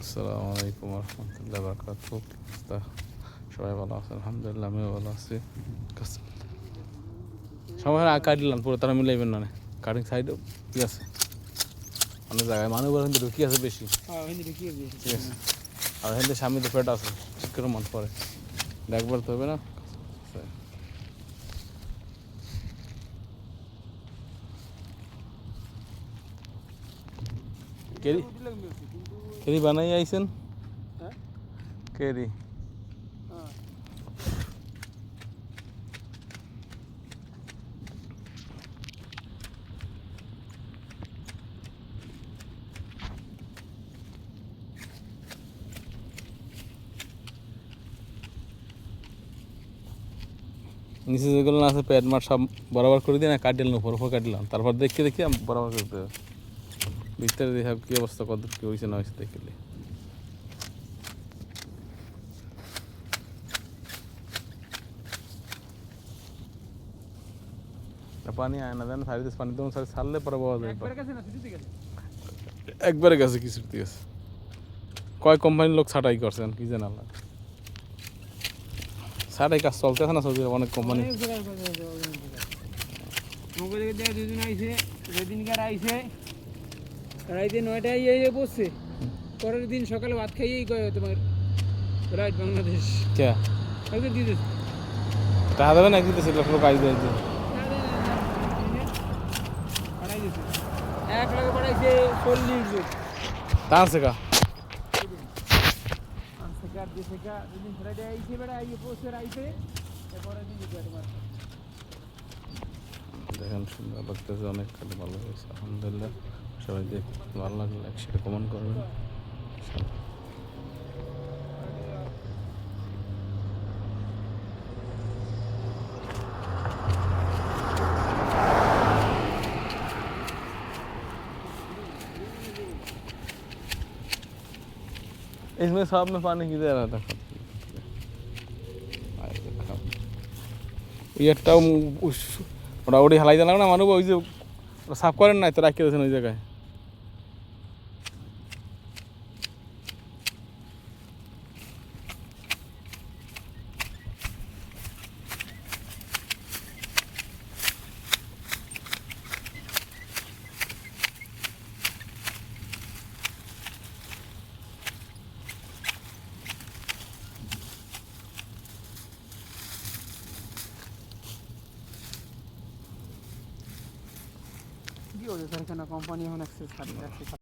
আসসালামু আলাইকুম রহমতুল্লাহ বরকাত সবাই ভালো আছেন আলহামদুলিল্লাহ আমিও ভালো আছি। সবাই কাটলাম পুরো তারা মিলাইবেন না কাটিং সাইডও ঠিক আছে? অনেক জায়গায় মানুষ কিন্তু ঢুকি আছে বেশি। হ্যাঁ হিন্দি ঠিক আছে। আর হেঁটে সামনে তো পেট আছে চিকের মন পরে দেখবার তো হবে না? কেরি কেরি বানাই আইছেন? হ্যাঁ? কেরি। নিচে যেগুলো আছে প্যাড মার সব বরাবর করে দিয়ে না কাটিলাম উপর উপর কাটলাম তারপর দেখে দেখি বরাবর করতে হবে। ভিতরে দেখা কি অবস্থা কত কি হয়েছে না হয়েছে দেখলে পানি আয় না দেন সারিতে পানি সারি ছাড়লে পরে পাওয়া যায় একবার গেছে না ছুটিতে গেছে। একবারে গেছে কিছুর দিয়ে কয় কোম্পানির লোক ছাটাই করছেন কি জানা ছাটাই কাজ চলতেছে না সৌদি অনেক কোম্পানি দুদিন আইছে রাইতে নয়টায় ইয়ে বসছে পরের দিন সকালে ভাত খাইয়েই কয় তোমার রাইট বাংলাদেশ। কে? দিচ্ছে টাকা দেবেন একদিন সেটা লোক আসবে একদিন এক লাখে পাঠাইছে চল্লিশ জন। তা আছে কা? দিতে দেখেন সুন্দর লাগতেছে অনেক ভালো হয়েছে আলহামদুলিল্লাহ। সবাই দেখ ভালো লাগলে একসাথে কমেন্ট করবেন इसमें सब में पानी किधर आता है ইয়েরটাও মোটামুটি হালাই দিলাম না মানুষ ওই যে ওরা সাফ করেন নাই তো রাখিয়ে দিয়েছেন ওই জায়গায় কি ওদের কেন কোম্পানি এখন অ্যাক্সেস